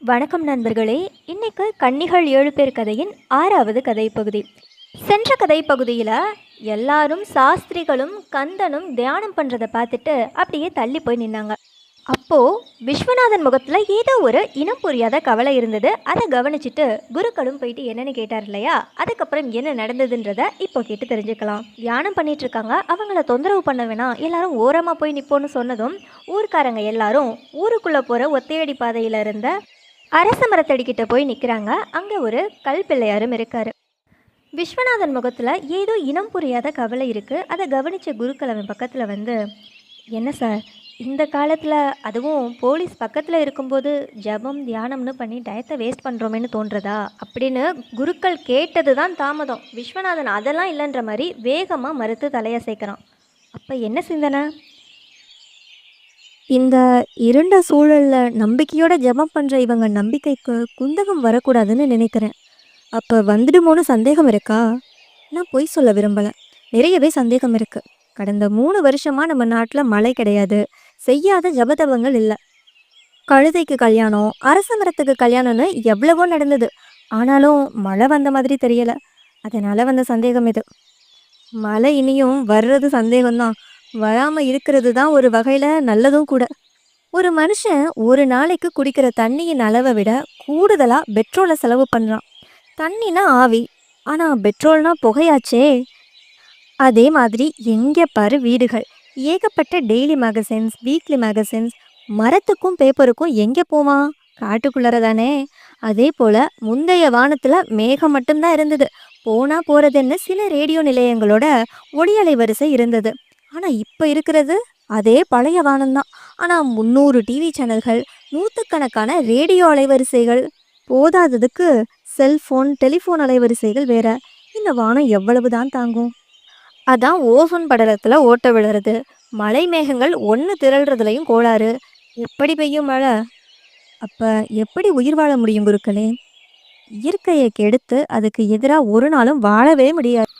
வணக்கம் நண்பர்களே. இன்னைக்கு கன்னிகள் ஏழு பேர் கதையின் ஆறாவது கதை பகுதி சென்ற கதை பகுதியில் எல்லாரும் சாஸ்திரிகளும் கந்தனும் தியானம் பண்ணுறதை பார்த்துட்டு அப்படியே தள்ளி போய் நின்னாங்க. அப்போது விஸ்வநாதன் முகத்தில் ஏதோ ஒரு இனம் புரியாத கவலை இருந்தது. அதை கவனிச்சிட்டு குருக்களும் போயிட்டு என்னென்னு கேட்டார் இல்லையா? அதுக்கப்புறம் என்ன நடந்ததுன்றத இப்போ கேட்டு தெரிஞ்சுக்கலாம். தியானம் பண்ணிட்டு இருக்காங்க. அவங்கள தொந்தரவு பண்ண வேணாம். எல்லாரும் ஓரமாக போய் நிப்போன்னு சொன்னதும் ஊர்க்காரங்க எல்லாரும் ஊருக்குள்ளே போகிற ஒத்தையடி பாதையில் இருந்த அரச மரத்தடிக்கிட்ட போய் நிற்கிறாங்க அங்கே ஒரு கல் பிள்ளையாரும் இருக்காரு. விஸ்வநாதன் முகத்தில் ஏதோ இனம் புரியாத கவலை இருக்குது அதை கவனித்த குருக்கள் அவன் பக்கத்தில் வந்து என்ன சார் இந்த காலத்தில் அதுவும் போலீஸ் பக்கத்தில் இருக்கும்போது ஜபம் தியானம்னு பண்ணி டயத்தை வேஸ்ட் பண்ணுறோமேனு தோன்றதா? அப்படின்னு குருக்கள் கேட்டது தான் தாமதம். விஸ்வநாதன் அதெல்லாம் இல்லைன்ற மாதிரி வேகமாக மறுத்து தலையசைக்கிறான். அப்போ என்ன சிந்தனை? இந்த இருண்ட சூழல்ல நம்பிக்கையோட ஜெபம் பண்ற இவங்க நம்பிக்கைக்கு குந்தகம் வரக்கூடாதுன்னு நினைக்கிறேன். அப்ப வந்துடுமோன்னு சந்தேகம் இருக்கா? நான் பொய் சொல்ல விரும்பல. நிறையவே சந்தேகம் இருக்கு. கடந்த மூணு வருஷமா நம்ம நாட்டுல மழை கிடையாது. செய்யாத ஜபதவங்கள் இல்லை. கழுதைக்கு கல்யாணம் அரச மரத்துக்கு கல்யாணம்னு எவ்வளவோ நடந்தது. ஆனாலும் மழை வந்த மாதிரி தெரியல. அதனால வந்த சந்தேகம் இது. மழை இனியும் வர்றது சந்தேகம்தான். வராமல் இருக்கிறது தான் ஒரு வகையில் நல்லதும் கூட. ஒரு மனுஷன் ஒரு நாளைக்கு குடிக்கிற தண்ணியின் அளவை விட கூடுதலாக பெட்ரோலை செலவு பண்ணுறான் தண்ணினா ஆவி ஆனால் பெட்ரோல்னா புகையாச்சே. அதே மாதிரி எங்கே பாரு வீடுகள். ஏகப்பட்ட டெய்லி மேகசின்ஸ் வீக்லி மேகசின்ஸ் மரத்துக்கும் பேப்பருக்கும் எங்கே போவான் காட்டுக்குள்ளற தானே. அதே போல் முந்தைய வானத்தில் மேகம் மட்டும்தான் இருந்தது. போனால் போகிறதுன்னு சில ரேடியோ நிலையங்களோட ஒளியலை வரிசை இருந்தது. ஆனால் இப்போ இருக்கிறது அதே பழைய வானம்தான் ஆனால் முந்நூறு டிவி சேனல்கள் நூற்றுக்கணக்கான ரேடியோ அலைவரிசைகள் போதாததுக்கு செல்ஃபோன் டெலிஃபோன் அலைவரிசைகள் வேற. இந்த வானம் எவ்வளவு தான் தாங்கும்? அதான் ஓசோன் படலத்தில் ஓட்ட விழுறது. மலை மேகங்கள் ஒன்று திரள்றதுலையும் கோளாறு. எப்படி பெய்யும் மழை? அப்போ எப்படி உயிர் வாழ முடியும் குருக்களே? இயற்கையை கெடுத்து அதுக்கு எதிராக ஒரு நாளும் வாழவே முடியாது.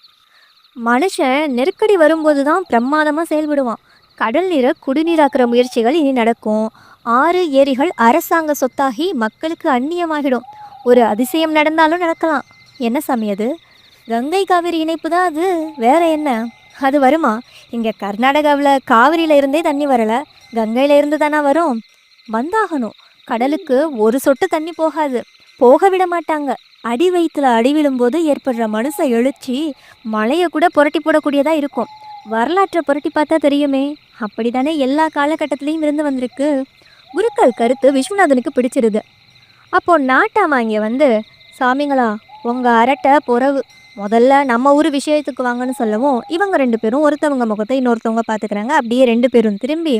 மனுஷன் நெருக்கடி வரும்போது தான் பிரமாதமாக செயல்படுவான். கடல் நீரை குடிநீராக்குற முயற்சிகள் இனி நடக்கும். ஆறு ஏரிகள் அரசாங்க சொத்தாகி மக்களுக்கு அந்நியமாகிடும். ஒரு அதிசயம் நடந்தாலும் நடக்கலாம். என்ன சாமி அது? கங்கை காவிரி இணைப்பு தான் அது. வேற என்ன? அது வருமா? இங்கே கர்நாடகாவில் காவிரியில இருந்தே தண்ணி வரலை. கங்கையில இருந்து தானே வரும். வந்தாகணும். கடலுக்கு ஒரு சொட்டு தண்ணி போகாது. போக விட மாட்டாங்க. அடி வயிற்றுல அடி விழும்போது ஏற்படுற மனுஷ எழுச்சி மழையை கூட புரட்டி போடக்கூடியதாக இருக்கும். வரலாற்றை புரட்டி பார்த்தா தெரியுமே. அப்படிதானே எல்லா காலகட்டத்திலையும் இருந்து வந்திருக்கு. குருக்கள் கருத்து விஸ்வநாதனுக்கு பிடிச்சிருது. அப்போ நாட்டாமா இங்கே வந்து சாமிங்களா உங்கள் அரட்டை புறவு. முதல்ல நம்ம ஊர் விஷயத்துக்கு வாங்கன்னு சொல்லவும் இவங்க ரெண்டு பேரும் ஒருத்தவங்க முகத்தை இன்னொருத்தவங்க பார்த்துக்கிறாங்க அப்படியே ரெண்டு பேரும் திரும்பி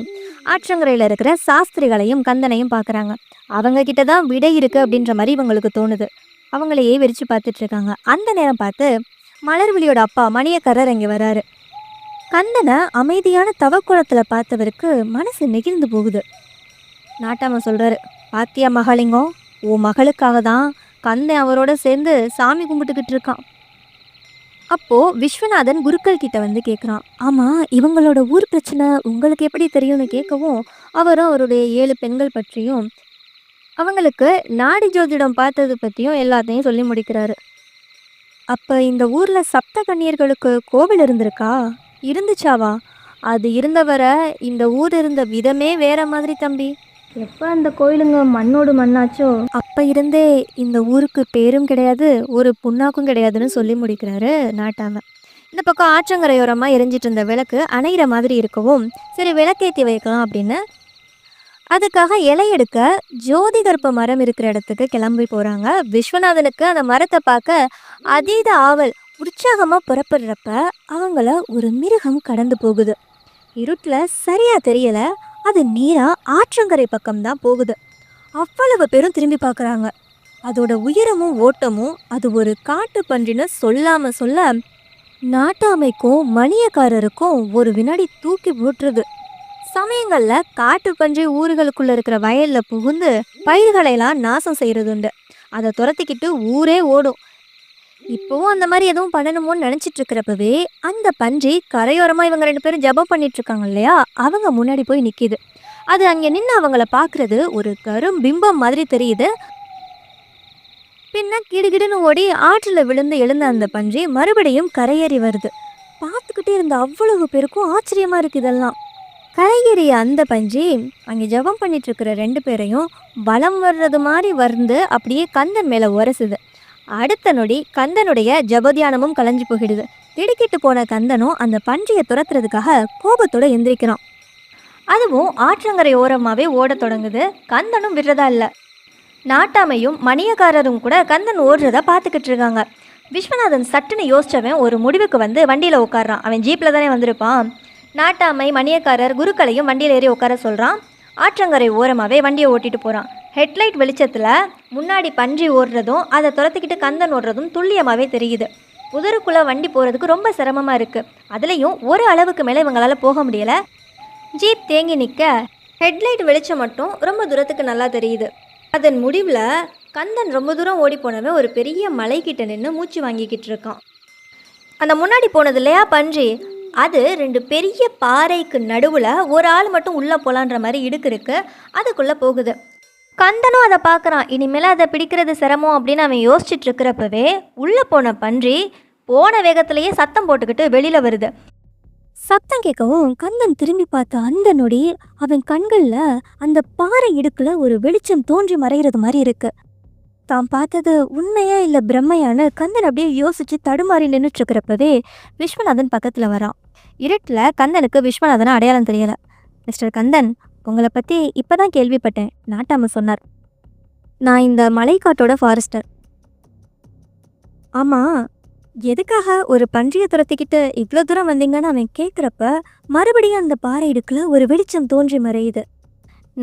ஆற்றங்கரையில் இருக்கிற சாஸ்திரிகளையும் கந்தனையும் பார்க்குறாங்க அவங்க கிட்ட தான் விடை இருக்குது அப்படின்ற மாதிரி இவங்களுக்கு தோணுது. அவங்களையே வெறிச்சு பார்த்துட்டு இருக்காங்க அந்த நேரம் பார்த்து மலர்விழியோட அப்பா மணியக்காரர் அங்கே வராரு. கந்தனை அமைதியான தவக்குளத்தில் பார்த்தவருக்கு மனசு நெகிழ்ந்து போகுது. நாட்டாம சொல்கிறாரு பாத்தியா மகளிங்கம் ஓ மகளுக்காக தான் கந்தன் அவரோட சேர்ந்து சாமி கும்பிட்டுக்கிட்டு இருக்கான். அப்போது விஸ்வநாதன் குருக்கள் கிட்ட வந்து கேட்குறான் ஆமாம் இவங்களோட ஊர் பிரச்சனை உங்களுக்கு எப்படி தெரியும்னு கேட்கவும் அவரும் அவருடைய ஏழு பெண்கள் பற்றியும் அவங்களுக்கு நாடி ஜோதிடம் பார்த்தது பற்றியும் எல்லாத்தையும் சொல்லி முடிக்கிறாரு. அப்போ இந்த ஊரில் சப்த கன்னியர்களுக்கு கோவில் இருந்திருக்கா? இருந்துச்சாவா? அது இருந்தவரை இந்த ஊர் இருந்த விதமே வேற மாதிரி தம்பி. எப்போ அந்த கோயிலுங்க மண்ணோடு மண்ணாச்சோ? அப்போ இருந்தே இந்த ஊருக்கு பேரும் கிடையாது ஒரு புண்ணாக்கும் கிடையாதுன்னு சொல்லி முடிக்கிறாரு நாட்டாம. இந்த பக்கம் ஆற்றங்கரையோரமாக எரிஞ்சிட்டு இருந்த விளக்கு அணையிற மாதிரி இருக்கவும் சரி விளக்கேற்றி வைக்கலாம் அப்படின்னு அதுக்காக இலை எடுக்க ஜோதி மரம் இருக்கிற இடத்துக்கு கிளம்பி போகிறாங்க விஸ்வநாதனுக்கு அந்த மரத்தை பார்க்க அதீத ஆவல் உற்சாகமாக புறப்படுறப்ப அவங்கள ஒரு மிருகம் கடந்து போகுது. இருட்டில் சரியாக தெரியல அது நீராக ஆற்றங்கரை பக்கம்தான் போகுது. அவ்வளவு பேரும் திரும்பி பார்க்குறாங்க. அதோட உயரமும் ஓட்டமும் அது ஒரு காட்டு பன்றின்னு சொல்லாமல் சொல்ல நாட்டாமைக்கும் மணியக்காரருக்கும் ஒரு வினாடி தூக்கி போட்டுருது. சமயங்களில் காட்டு பன்றி ஊர்களுக்குள்ளே இருக்கிற வயலில் புகுந்து பயிர்களையெல்லாம் நாசம் செய்யறதுண்டு அதை துரத்திக்கிட்டு ஊரே ஓடும். இப்போவும் அந்த மாதிரி எதுவும் பண்ணணுமோன்னு நினச்சிட்டு இருக்கிறப்பவே அந்த பன்றி கரையோரமாக இவங்க ரெண்டு பேரும் ஜெபம் பண்ணிட்டு இருக்காங்க இல்லையா? அவங்க முன்னாடி போய் நிற்கிது அது அங்கே நின்று அவங்கள பார்க்குறது ஒரு கரும் பிம்பம் மாதிரி தெரியுது. பின்ன கிடுகிடுன்னு ஓடி ஆற்றில் விழுந்து எழுந்த அந்த பன்றி மறுபடியும் கரையேறி வருது. பார்த்துக்கிட்டே இருந்த அவ்வளவு பேருக்கும் ஆச்சரியமாக இருக்குது இதெல்லாம். கரையேறிய அந்த பஞ்சு அங்கே ஜெபம் பண்ணிகிட்ருக்கிற ரெண்டு பேரையும் வலம் வர்றது மாதிரி வந்து அப்படியே கந்தன் மேலே உரசுது. அடுத்த நொடி கந்தனுடைய ஜபதியானமும் கலைஞ்சு போகிடுது. திடுக்கிட்டு போன கந்தனும் அந்த பன்றியை துரத்துறதுக்காக கோபத்தோடு எந்திரிக்கிறான். அதுவும் ஆற்றங்கரை ஓரமாகவே ஓடத் தொடங்குது. கந்தனும் விடுறதா இல்லை. நாட்டாமையும் மணியக்காரரும் கூட கந்தன் ஓடுறத பார்த்துக்கிட்டு இருக்காங்க. விஸ்வநாதன் சட்டுன்னு யோசிச்சவன் ஒரு முடிவுக்கு வந்து வண்டியில் உட்காடுறான் அவன் ஜீப்பில் தானே வந்திருப்பான். நாட்டாமை மணியக்காரர் குருக்களையும் வண்டியில் ஏறி உட்கார சொல்கிறான் ஆற்றங்கரை ஓரமாகவே வண்டியை ஓட்டிட்டு போகிறான் ஹெட்லைட் வெளிச்சத்தில் முன்னாடி பன்றி ஓடுறதும் அதை துரத்துக்கிட்டு கந்தன் ஓடுறதும் துல்லியமாகவே தெரியுது. புதருக்குள்ளே வண்டி போகிறதுக்கு ரொம்ப சிரமமாக இருக்குது அதுலேயும் ஒரு அளவுக்கு மேலே இவங்களால் போக முடியலை. ஜீப் தேங்கி நிற்க ஹெட்லைட் வெளிச்சம் மட்டும் ரொம்ப தூரத்துக்கு நல்லா தெரியுது. அதன் முடிவில் கந்தன் ரொம்ப தூரம் ஓடி போனவன் ஒரு பெரிய மலைக்கிட்ட நின்று மூச்சு வாங்கிக்கிட்டு இருக்கான். அந்த முன்னாடி போனது இல்லையா பன்றி? அது ரெண்டு பெரிய பாறைக்கு நடுவில் ஒரு ஆள் மட்டும் உள்ளே போகலான்ற மாதிரி இடுக்கு இருக்கு. அதுக்குள்ளே போகுது. கந்தனும் அதை பார்க்குறான். இனிமேல் அதை பிடிக்கிறது சிரமம் அப்படின்னு அவன் யோசிச்சுட்டு இருக்கிறப்பவே உள்ளே போன பன்றி போன வேகத்திலேயே சத்தம் போட்டுக்கிட்டு வெளியில் வருது. சத்தம் கேட்கவும் கந்தன் திரும்பி பார்த்த அந்த நொடி அவன் கண்களில் அந்த பாறை இடுக்கில் ஒரு வெளிச்சம் தோன்றி மறைகிறது மாதிரி இருக்கு. தான் பார்த்தது உண்மையா இல்லை பிரம்மையான்னு கந்தன் அப்படியே யோசிச்சு தடுமாறி நின்றுட்டு இருக்கிறப்பவே விஸ்வநாதன் பக்கத்தில் வரான். இருட்டில் கந்தனுக்கு விஸ்வநாதனை அடையாளம் தெரியலை. மிஸ்டர் கந்தன் உங்களை பற்றி இப்போ தான் கேள்விப்பட்டேன். நாட்டாம சொன்னார். நான் இந்த மலைக்காட்டோட ஃபாரஸ்டர் ஆமாம் எதுக்காக ஒரு பன்றியை துரத்திக்கிட்டு இவ்வளோ தூரம் வந்தீங்கன்னு அவன் கேட்குறப்ப மறுபடியும் அந்த பாறை இடுக்கில் ஒரு வெளிச்சம் தோன்றி மறையுது.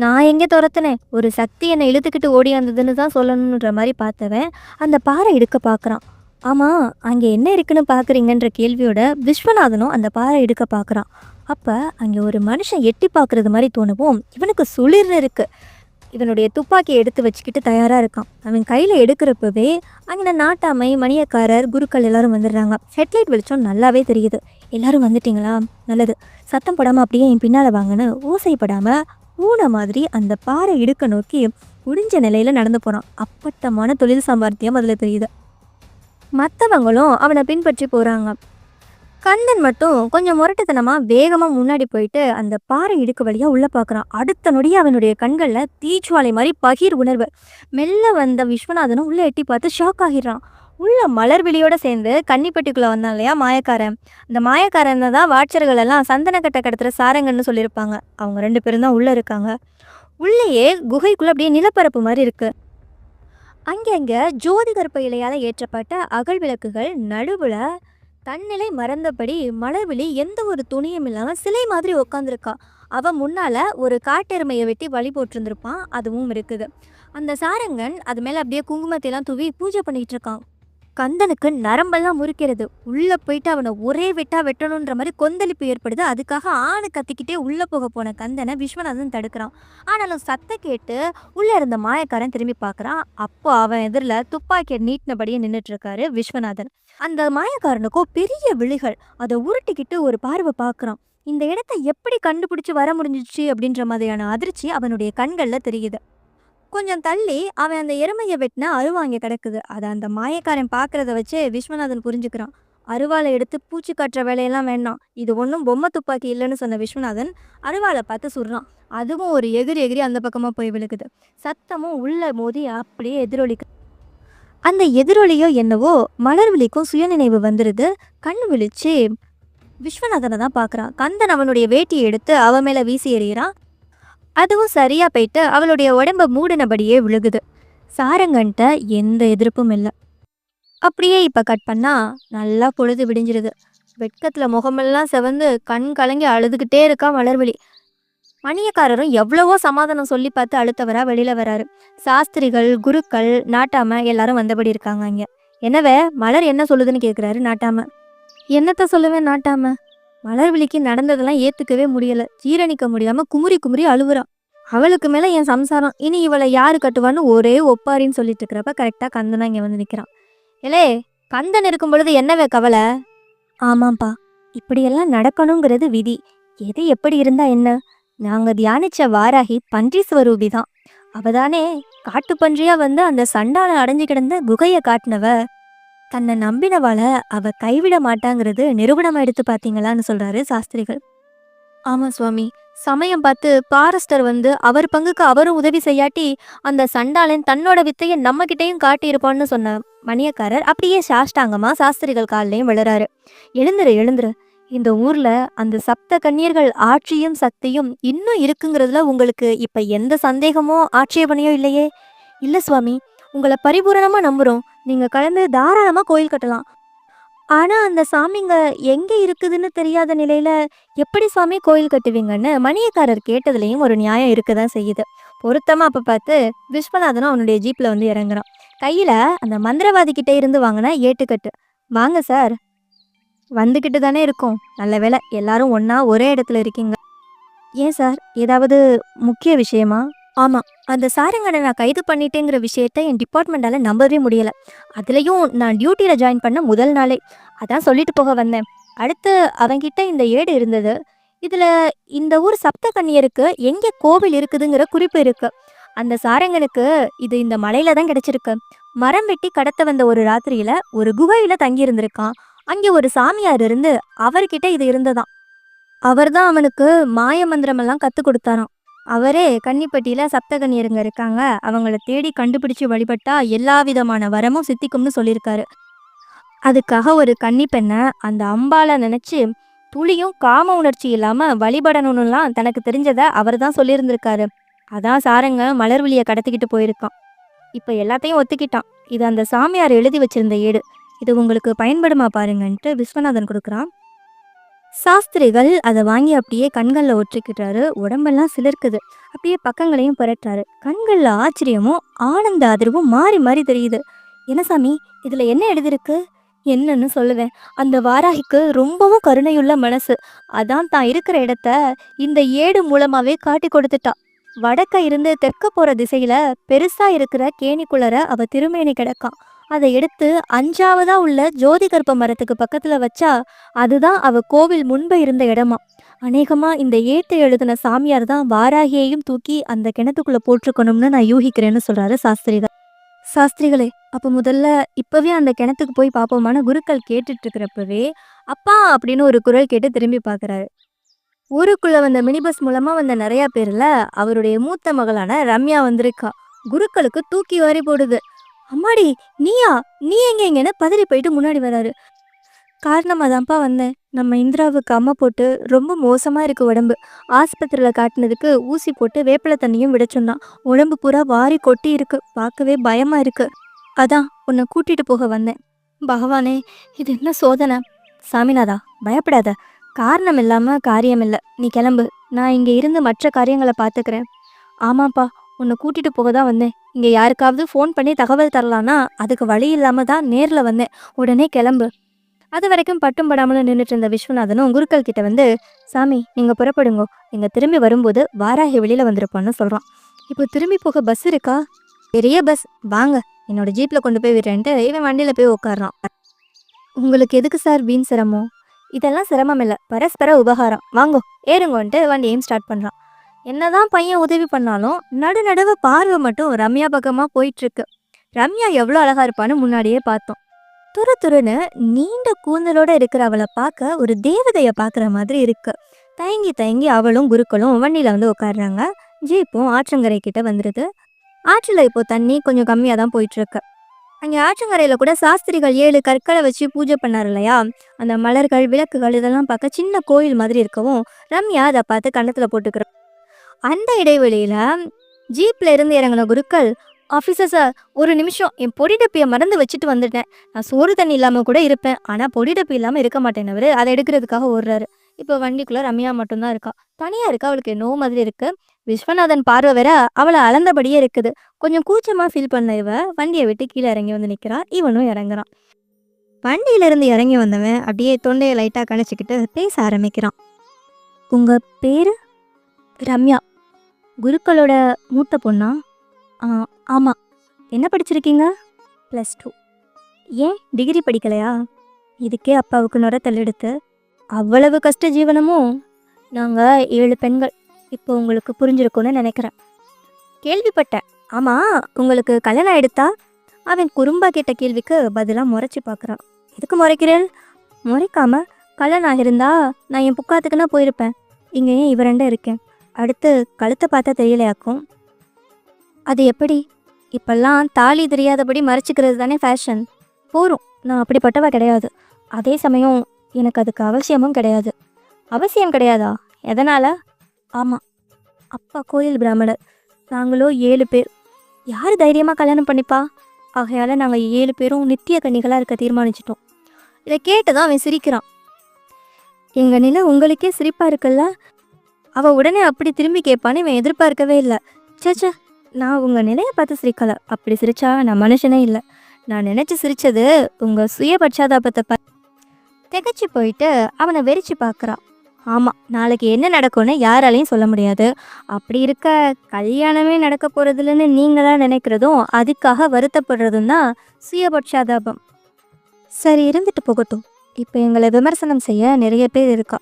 நான் எங்கே துரத்துனேன் ஒரு சக்தி என்னை இழுத்துக்கிட்டு ஓடி வந்ததுன்னு தான் சொல்லணுன்ற மாதிரி பார்த்தவன் அந்த பாறை இடுக்க பார்க்குறான். ஆமாம் அங்கே என்ன இருக்குன்னு பார்க்குறீங்கன்ற கேள்வியோட விஸ்வநாதனும் அந்த பாறை எடுக்க பார்க்குறான். அப்போ அங்கே ஒரு மனுஷன் எட்டி பார்க்குறது மாதிரி தோணவும். இவனுக்கு சுளிர்னு இருக்குது இவனுடைய துப்பாக்கியை எடுத்து வச்சுக்கிட்டு தயாராக இருக்கான். அவன் கையில் எடுக்கிறப்பவே அங்கே நாட்டாமை மணியக்காரர் குருக்கள் எல்லாரும் வந்துடுறாங்க. ஹெட்லைட் வெளிச்சம் நல்லாவே தெரியுது. எல்லாரும் வந்துட்டிங்களா? நல்லது. சத்தம் படாமல் அப்படியே என் பின்னால் வாங்கன்னு ஓசைப்படாமல் பூனை மாதிரி அந்த பாறை இடுக்க நோக்கி முடிஞ்ச நிலையில் நடந்து போகிறான் அப்பட்டமான தொழில் சாமர்த்தியம் அதில் தெரியுது. மற்றவங்களும் அவனை பின்பற்றி போகிறாங்க கந்தன் மட்டும் கொஞ்சம் முரட்டுத்தனமாக வேகமாக முன்னாடி போயிட்டு அந்த பாறை இடுக்கு வழியாக உள்ளே பார்க்குறான் அடுத்த நொடியே அவனுடைய கண்களில் தீச்சுவாலை மாதிரி பகிர் உணர்வு. மெல்ல வந்த விஸ்வநாதனும் உள்ளே எட்டி பார்த்து ஷாக் ஆகிடுறான். உள்ள மலர்விழியோட சேர்ந்து கன்னிப்பட்டிக்குள்ளே வந்தான் இல்லையா மாயக்காரன். அந்த மாயக்காரன் தான் வாட்சர்கள் எல்லாம் சந்தனக்கட்டை கடத்துகிற சாரங்கன்னு சொல்லியிருப்பாங்க. அவங்க ரெண்டு பேரும் தான் உள்ளே இருக்காங்க. உள்ளேயே குகைக்குள்ளே அப்படியே நிலப்பரப்பு மாதிரி இருக்குது அங்கங்கே ஜோதிகற்ப இலையால் ஏற்றப்பட்ட அகல் விளக்குகள் நடுவில் தன்னிலை மறந்தபடி மலர்விழி எந்த ஒரு துணியும் இல்லாமல் சிலை மாதிரி உட்காந்துருக்கா அவன் முன்னால் ஒரு காட்டெருமையை வெட்டி வழி போட்டிருந்திருப்பான் அதுவும் இருக்குது. அந்த சாரங்கன் அது மேலே அப்படியே குங்குமத்தையெல்லாம் தூவி பூஜை பண்ணிட்டு இருக்கான். கந்தனுக்கு நரம்பெல்லாம் முறுக்கிறது. உள்ளே போயிட்டு அவனை ஒரே வெட்டா வெட்டணுன்ற மாதிரி கொந்தளிப்பு ஏற்படுது. அதுக்காக ஆணு கத்திக்கிட்டே உள்ளே போக போன கந்தனை விஸ்வநாதன் தடுக்கிறான். ஆனாலும் சத்த கேட்டு உள்ளே இருந்த மாயக்காரன் திரும்பி பார்க்குறான். அப்போ அவன் எதிரில் துப்பாக்கியை நீட்டினபடியே நின்றுட்டுருக்காரு விஸ்வநாதன். அந்த மாயக்காரனுக்கோ பெரிய விழிகள். அதை உருட்டிக்கிட்டு ஒரு பார்வை பார்க்குறான். இந்த இடத்த எப்படி கண்டுபிடிச்சி வர முடிஞ்சிச்சு அப்படின்ற மாதிரியான அதிர்ச்சி அவனுடைய கண்களில் தெரியுது. கொஞ்சம் தள்ளி அவன் அந்த எருமையை வெட்டின அருவாங்க கிடக்குது. அதை அந்த மாயக்காரன் பார்க்கறத வச்சு விஸ்வநாதன் புரிஞ்சுக்கிறான். அருவாளை எடுத்து பூச்சி காட்டுற வேலையெல்லாம் வேண்டாம். இது ஒன்றும் பொம்மை துப்பாக்கி இல்லைன்னு சொன்ன விஸ்வநாதன் அருவாளை பார்த்து சுடுறான். அதுவும் ஒரு எகிரி எகிரி அந்த பக்கமாக போய் விழுகுது. சத்தமும் உள்ள மோதி அப்படியே எதிரொலிக்கு. அந்த எதிரொலியோ என்னவோ மலர்விழிக்கும் சுயநினைவு வந்துடுது கண் விழிச்சு விஸ்வநாதனை தான் பார்க்குறான். கந்தன் அவனுடைய வேட்டியை எடுத்து அவன் மேலே வீசி எறிகிறான். அதுவும் சரியா போயிட்டு அவளுடைய உடம்ப மூடினபடியே விழுகுது. சாரங்கன்ட்ட எந்த எதிர்ப்பும் இல்லை. அப்படியே இப்போ கட் பண்ணால் நல்லா பொழுது விடிஞ்சிருது. வெட்கத்தில் முகமெல்லாம் செவந்து கண் கலங்கி அழுதுகிட்டே இருக்கா மலர்விழி. மணியக்காரரும் எவ்வளவோ சமாதானம் சொல்லி பார்த்து அழுத்தவரா வெளியில் வராரு. சாஸ்திரிகள் குருக்கள் நாட்டாம எல்லாரும் வந்தபடி இருக்காங்க இங்க என்னவே மலர் என்ன சொல்லுதுன்னு கேட்குறாரு நாட்டாம. என்னத்த சொல்லுவேன் நாட்டாம? மலர்விழிக்கு நடந்ததெல்லாம் ஏத்துக்கவே முடியல. ஜீரணிக்க முடியாம குமுறி குமுறி அழுவுறான் அவளுக்கு மேல என் சம்சாரம். இனி இவளை யாரு கட்டுவான்னு ஒரே ஒப்பாரின்னு சொல்லிட்டு இருக்கிறப்ப கரெக்டா கந்தனா இங்க வந்து நிக்கிறான். ஏலே கந்தன் இருக்கும் பொழுது என்னவே கவலை? ஆமாப்பா இப்படியெல்லாம் நடக்கணுங்கிறது விதி. எது எப்படி இருந்தா என்ன? நாங்க தியானிச்ச வாராகி பன்றி ஸ்வரூபி தான் அவதானே காட்டு பன்றியா வந்து அந்த சண்டான அடைஞ்சு கிடந்த குகையை காட்டினவ. தன்னை நம்பினவாள அவ கைவிட மாட்டாங்கிறது நிரூபணமா எடுத்து பார்த்தீங்களான்னு சொல்றாரு சாஸ்திரிகள். ஆமா சுவாமி. சமயம் பார்த்து பாரஸ்டர் வந்து அவர் பங்குக்கு அவரும் உதவி செய்யாட்டி அந்த சண்டாளன் தன்னோட வித்தையை நம்ம கிட்டேயும் காட்டியிருப்பான்னு சொன்ன மணியக்காரர் அப்படியே சாஷ்டாங்கமாக சாஸ்திரிகள் காலிலையும் விழுறாரு. எழுந்துரு எழுந்துரு. இந்த ஊர்ல அந்த சப்த கன்னியர்கள் ஆட்சியும் சக்தியும் இன்னும் இருக்குங்கிறதுல உங்களுக்கு இப்ப எந்த சந்தேகமோ ஆட்சேபனையோ இல்லையே? இல்ல சுவாமி. உங்களை பரிபூரணமா நம்புறோம். நீங்கள் கலந்து தாராளமாக கோயில் கட்டலாம். ஆனால் அந்த சாமிங்க எங்கே இருக்குதுன்னு தெரியாத நிலையில் எப்படி சுவாமி கோயில் கட்டுவீங்கன்னு மணியக்காரர் கேட்டதுலேயும் ஒரு நியாயம் இருக்க தான் செய்யுது. பொருத்தமாக அப்போ பார்த்து விஸ்வநாதனும் அவனுடைய ஜீப்பில் வந்து இறங்குறான். கையில் அந்த மந்திரவாதிக்கிட்ட இருந்து வாங்கினா ஏட்டுக்கட்டு. வாங்க சார். வந்துக்கிட்டு தானே இருக்கும். நல்ல வேளை எல்லாரும் ஒன்றா ஒரே இடத்துல இருக்கீங்க. ஏன் சார்? ஏதாவது முக்கிய விஷயமா? ஆமாம் அந்த சாரங்கனை நான் கைது பண்ணிட்டேங்கிற விஷயத்த என் டிபார்ட்மெண்டால நம்பவே முடியல. அதுலேயும் நான் டியூட்டியில் ஜாயின் பண்ண முதல் நாளே. அதான் சொல்லிட்டு போக வந்தேன். அடுத்து அவன்கிட்ட இந்த ஏடு இருந்தது. இதில் இந்த ஊர் சப்த கன்னியருக்கு எங்கே கோவில் இருக்குதுங்கிற குறிப்பு இருக்கு. அந்த சாரங்கனுக்கு இது இந்த மலையில தான் கிடைச்சிருக்கு. மரம் வெட்டி கடத்த வந்த ஒரு ராத்திரியில ஒரு குகையில தங்கி இருந்திருக்கான் அங்கே ஒரு சாமியார் இருந்து அவர்கிட்ட இது இருந்ததாம். அவர்தான் அவனுக்கு மாய மந்திரமெல்லாம் கத்து கொடுத்தாராம். அவரே கன்னிப்பட்டியில் சப்தகன்னியருங்க இருக்காங்க. அவங்கள தேடி கண்டுபிடிச்சு வழிபட்டா எல்லா விதமான வரமும் சித்திக்கும்னு சொல்லியிருக்காரு. அதுக்காக ஒரு கன்னி பெண்ணை அந்த அம்பால நினச்சி துளியும் காம உணர்ச்சி இல்லாமல் வழிபடணும்னுலாம் தனக்கு தெரிஞ்சதை அவர் தான் சொல்லியிருந்திருக்காரு. அதான் சாரங்க வழியை கடத்திக்கிட்டு போயிருக்கான். இப்போ எல்லாத்தையும் ஒத்துக்கிட்டான். இது அந்த சாமியார் எழுதி வச்சிருந்த ஏடு. இது உங்களுக்கு பயன்படுமா பாருங்கன்ட்டு விஸ்வநாதன் கொடுக்குறான். சாஸ்திரிகள் அதை வாங்கி அப்படியே கண்களில் ஒற்றிக்கிட்டாரு உடம்பெல்லாம் சிலிர்க்குது. அப்படியே பக்கங்களையும் புரட்டுறாரு. கண்களில் ஆச்சரியமும் ஆனந்த அதிர்வும் மாறி மாறி தெரியுது. என்ன சாமி இதில் என்ன எழுதிருக்கு என்னன்னு சொல்லுவேன். அந்த வாராகிக்கு ரொம்பவும் கருணையுள்ள மனசு. அதான் தான் இருக்கிற இடத்த இந்த ஏடு மூலமாகவே காட்டி கொடுத்துட்டா. வடக்க இருந்து தெற்க போகிற திசையில் பெருசாக இருக்கிற கேணிக்குள்ளர அவள் திருமேனி கிடக்கான் அதை எடுத்து அஞ்சாவதா உள்ள ஜோதி கற்ப மரத்துக்கு பக்கத்துல வச்சா அதுதான் அவ கோவில் முன்பு இருந்த இடமா. அநேகமா இந்த ஏட்டு எழுதின சாமியார் தான் வாராகியையும் தூக்கி அந்த கிணத்துக்குள்ள போட்டிருக்கணும்னு நான் யூகிக்கிறேன்னு சொல்றாரு சாஸ்திரிகள். சாஸ்திரிகளே அப்ப முதல்ல இப்பவே அந்த கிணத்துக்கு போய் பார்ப்போமான குருக்கள் கேட்டுட்டு இருக்கிறப்பவே அப்பா அப்படின்னு ஒரு குரல் கேட்டு திரும்பி பார்க்குறாரு. ஊருக்குள்ள வந்த மினி பஸ் மூலமா வந்த நிறைய பேர்ல அவருடைய மூத்த மகளான ரம்யா வந்திருக்கா. குருக்களுக்கு தூக்கி வாரி போடுது. அம்மாடி நீயா? நீ எங்க எங்கன்னு பதறி போயிட்டு முன்னாடி வராரு? காரணமாக தான்ப்பா வந்தேன். நம்ம இந்திராவுக்கு அம்மா போட்டு ரொம்ப மோசமாக இருக்கு உடம்பு. ஆஸ்பத்திரியில் காட்டினதுக்கு ஊசி போட்டு வேப்பிலை தண்ணியும் விட சொன்னான். உடம்பு பூரா வாரி கொட்டி இருக்கு. பார்க்கவே பயமாக இருக்கு. அதான் உன்னை கூட்டிட்டு போக வந்தேன். பகவானே இது என்ன சோதனை? சாமிநாதா பயப்படாத. காரணம் இல்லாமல் காரியம் இல்லை. நீ கிளம்பு. நான் இங்கே இருந்து மற்ற காரியங்களை பார்த்துக்கிறேன். ஆமாப்பா உன்னை கூட்டிட்டு போக தான் வந்தேன். இங்கே யாருக்காவது ஃபோன் பண்ணி தகவல் தரலான்னா அதுக்கு வழி இல்லாமல் தான் நேரில் வந்தேன். உடனே கிளம்பு. அது வரைக்கும் பட்டும் படாமல் நின்றுட்டு இருந்த விஸ்வநாதனும் குருக்கள் கிட்ட வந்து சாமி நீங்கள் புறப்படுங்கோ. நீங்கள் திரும்பி வரும்போது வாராகி வெளியில் வந்திருப்போன்னு சொல்கிறான் இப்போ திரும்பி போக பஸ் இருக்கா? பெரிய பஸ் வாங்க. என்னோட ஜீப்பில் கொண்டு போய் விடுறேன்ட்டு இவன் வண்டியில் போய் உட்கார்றான் உங்களுக்கு எதுக்கு சார் வீண் சிரமம்? இதெல்லாம் சிரமம் இல்லை. பரஸ்பர உபகாரம். வாங்கோ. ஏறுங்கோன்ட்டு வண்டியையும் ஸ்டார்ட் பண்ணுறான் என்னதான் பையன் உதவி பண்ணாலும் நடு நடுவ பார்வை மட்டும் ரம்யா பக்கமாக போயிட்டுருக்கு. ரம்யா எவ்வளோ அழகாக இருப்பான்னு முன்னாடியே பார்த்தோம். துரு துருன்னு நீண்ட கூந்தலோட இருக்கிற அவளை பார்க்க ஒரு தேவதையை பார்க்குற மாதிரி இருக்கு. தயங்கி தயங்கி அவளும் குருக்களும் வண்டியில் வந்து உட்காடுறாங்க ஜீப்பும் ஆற்றங்கரை கிட்ட வந்துடுது ஆற்றில் இப்போ தண்ணி கொஞ்சம் கம்மியாக தான் போயிட்டுருக்கு. அங்கே ஆற்றங்கரையில் கூட சாஸ்திரிகள் ஏழு கற்களை வச்சு பூஜை பண்ணார் இல்லையா? அந்த மலர்கள் விளக்குகள் இதெல்லாம் பார்க்க சின்ன கோயில் மாதிரி இருக்கவும் ரம்யா அதை பார்த்து கண்ணத்தில் போட்டுக்கிறோம் அந்த இடைவெளியில் ஜீப்பில் இருந்து இறங்கின குருக்கள் ஆஃபீஸர் சார் ஒரு நிமிஷம். என் பொடி டப்பியை மறந்து வச்சுட்டு வந்துட்டேன். நான் சோறு தண்ணி இல்லாமல் கூட இருப்பேன். ஆனால் பொடி டப்பி இல்லாமல் இருக்க மாட்டேன். அவர் அதை எடுக்கிறதுக்காக ஓடுறாரு. இப்போ வண்டிக்குள்ளே ரம்யா மட்டும்தான் இருக்கா. தனியாக இருக்கா? அவளுக்கு என்னோ மாதிரி இருக்கு. விஸ்வநாதன் பார்வை வேற அவளை அளந்தபடியே இருக்குது. கொஞ்சம் கூச்சமாக ஃபீல் பண்ண இவ வண்டியை விட்டு கீழே இறங்கி வந்து நிற்கிறா இவனும் இறங்குறான். வண்டியிலிருந்து இறங்கி வந்தவன் அப்படியே தொண்டையை லைட்டாக கணிச்சிக்கிட்டு பேச ஆரம்பிக்கிறான். உங்கள் பேர்? ரம்யா. குருக்களோட மூத்த பொண்ணா? ஆமாம் என்ன படிச்சிருக்கீங்க? ப்ளஸ் டூ ஏன் டிகிரி படிக்கலையா? இதுக்கே அப்பாவுக்கு நுர தள்ளெடுத்து. அவ்வளவு கஷ்ட ஜீவனமும் நாங்கள் ஏழு பெண்கள். இப்போ உங்களுக்கு புரிஞ்சிருக்கும்னு நினைக்கிறேன். கேள்விப்பட்டேன். ஆமாம் உங்களுக்கு கல்யாணம் எடுத்தா அவன் குறும்பா கேட்ட கேள்விக்கு பதிலாக முறைச்சி பார்க்குறான் எதுக்கு முறைக்கிறேன்? முறைக்காம கல்யாணம் ஆகியிருந்தா நான் என் புக்காத்துக்குன்னா போயிருப்பேன். இங்கே ஏன் இவரண்ட இருக்கேன். அடுத்து கழுத்தை பார்த்தா தெரியலையாக்கும். அது எப்படி? இப்பெல்லாம் தாலி தெரியாதபடி மறைச்சிக்கிறது தானே ஃபேஷன் போகிறோம் நான் அப்படிப்பட்டவ கிடையாது. அதே சமயம் எனக்கு அதுக்கு அவசியமும் கிடையாது. அவசியம் கிடையாதா? எதனால்? ஆமாம் அப்பா கோயில் பிராமணர். நாங்களோ ஏழு பேர். யார் தைரியமாக கல்யாணம் பண்ணிப்பா? ஆகையால் நாங்கள் ஏழு பேரும் நித்திய கன்னிகளாக இருக்க தீர்மானிச்சிட்டோம். இதை கேட்டு தான் அவன் சிரிக்கிறான். எங்கள் நிலை உங்களுக்கே சிரிப்பாக இருக்குல்ல? அவள் உடனே அப்படி திரும்பி கேட்பான்னு இவன் எதிர்பார்க்கவே இல்லை. சேச்சா நான் உங்கள் நிலையை பார்த்து சிரிக்கலை. அப்படி சிரிச்சா நான் மனுஷனே இல்லை. நான் நினச்சி சிரித்தது உங்கள் சுய பட்சாதாபத்தை ப திகச்சு போயிட்டு அவனை வெறிச்சு பார்க்குறான் ஆமாம் நாளைக்கு என்ன நடக்கும்னு யாராலையும் சொல்ல முடியாது. அப்படி இருக்க கல்யாணமே நடக்க போகிறதுலன்னு நீங்களாக நினைக்கிறதும் அதுக்காக வருத்தப்படுறதும் தான் சுயபட்சாதாபம் சரி இருந்துட்டு போகட்டும். இப்போ எங்களை விமர்சனம் செய்ய நிறைய பேர் இருக்கா.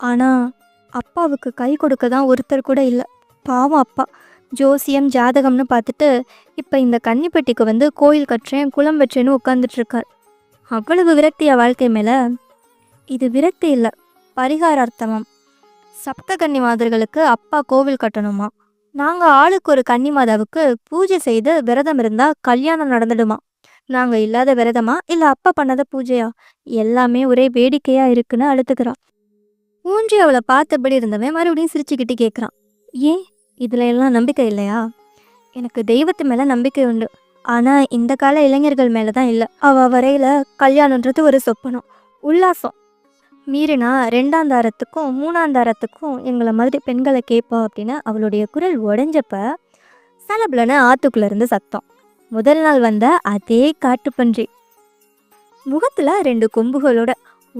ஆனால் அப்பாவுக்கு கை கொடுக்க தான் ஒருத்தர் கூட இல்லை. பாவம் அப்பா. ஜோசியம் ஜாதகம்னு பார்த்துட்டு இப்போ இந்த கன்னிப்பெட்டிக்கு வந்து கோயில் கட்டுறேன் குளம் வெற்றேன்னு உட்காந்துட்ருக்கார் அவ்வளவு விரக்தியா வாழ்க்கை மேலே? இது விரக்தி இல்லை. பரிகாரார்த்தமம். சப்த கன்னிமாதர்களுக்கு அப்பா கோவில் கட்டணுமா? நாங்கள் ஆளுக்கு ஒரு கன்னிமாதாவுக்கு பூஜை செய்து விரதம் இருந்தால் கல்யாணம் நடந்துடுமா? நாங்கள் இல்லாத விரதமா? இல்லை அப்பா பண்ணத பூஜையா? எல்லாமே ஒரே வேடிக்கையாக இருக்குன்னு அழுத்துக்கிறான் ஊன்றி அவளை பார்த்தபடி இருந்தவன் மறுபடியும் சிரிச்சுக்கிட்டு கேட்குறான் ஏன் இதில் எல்லாம் நம்பிக்கை இல்லையா? எனக்கு தெய்வத்து மேலே நம்பிக்கை உண்டு. ஆனால் இந்த கால இளைஞர்கள் மேலே தான் இல்லை. அவள் வரையில் கல்யாணன்றது ஒரு சொப்பனம். உல்லாசம். மீறினா ரெண்டாம் தாரத்துக்கும் மூணாம் தாரத்துக்கும் எங்களை மாதிரி பெண்களை கேட்போம் அப்படின்னு அவளுடைய குரல் உடைஞ்சப்ப சலபலன்னு ஆத்துக்குள்ள இருந்து சத்தம். முதல் நாள் வந்த அதே காட்டுப்பன்றி. முகத்தில் ரெண்டு கொம்புகளோட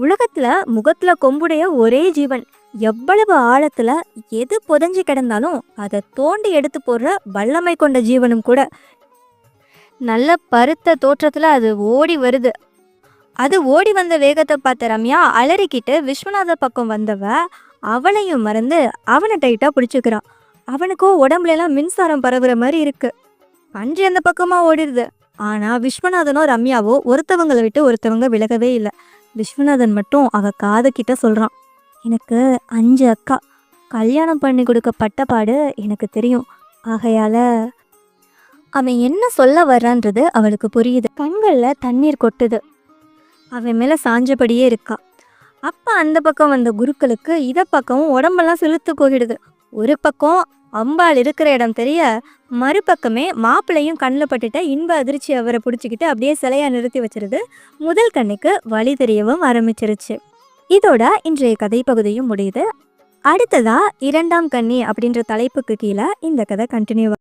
உலகத்துல முகத்துல கொம்புடைய ஒரே ஜீவன். எவ்வளவு ஆழத்துல எது புதைஞ்சு கிடந்தாலும் அதை தோண்டி எடுத்து போடுற வல்லமை கொண்ட ஜீவனும் கூட. நல்ல பருத்த தோற்றத்துல அது ஓடி வருது. அது ஓடி வந்த வேகத்தை பார்த்த ரம்யா அலறிக்கிட்டு விஸ்வநாத பக்கம் வந்தவ அவளையும் மறந்து அவனை டைட்டாக பிடிச்சிக்கிறான். அவனுக்கோ உடம்புல எல்லாம் மின்சாரம் பரவுற மாதிரி இருக்கு. பன்றி அந்த பக்கமா ஓடிடுது? ஆனா விஸ்வநாதனோ ரம்யாவோ ஒருத்தவங்களை விட்டு ஒருத்தவங்க விலகவே இல்லை. விஸ்வநாதன் மட்டும் அவ காது கிட்ட சொல்றான். எனக்கு அஞ்சு அக்கா. கல்யாணம் பண்ணி கொடுக்க பட்டப்பாடு எனக்கு தெரியும். ஆகையால அவன் என்ன சொல்ல வர்றான்றது அவளுக்கு புரியுது. கண்களில் தண்ணீர் கொட்டுது. அவன் மேலே சாஞ்சபடியே இருக்கா. அப்போ அந்த பக்கம் வந்த குருக்களுக்கு இதை பக்கமும் உடம்பெல்லாம் செலுத்து போகிடுது ஒரு பக்கம் அம்பாள் இருக்கிற இடம் தெரிய மறுபக்கமே மாப்பிள்ளையும் கண்ணில் பட்டுட்ட இன்ப அதிர்ச்சி அவரை பிடிச்சிக்கிட்டு அப்படியே சிலையாக நிறுத்தி வச்சிருது. முதல் கண்ணுக்கு வழி தெரியவும் ஆரம்பிச்சிருச்சு. இதோட இன்றைய கதை பகுதியும் முடியுது. அடுத்ததா இரண்டாம் கன்னி அப்படின்ற தலைப்புக்கு கீழே இந்த கதை கண்டினியூ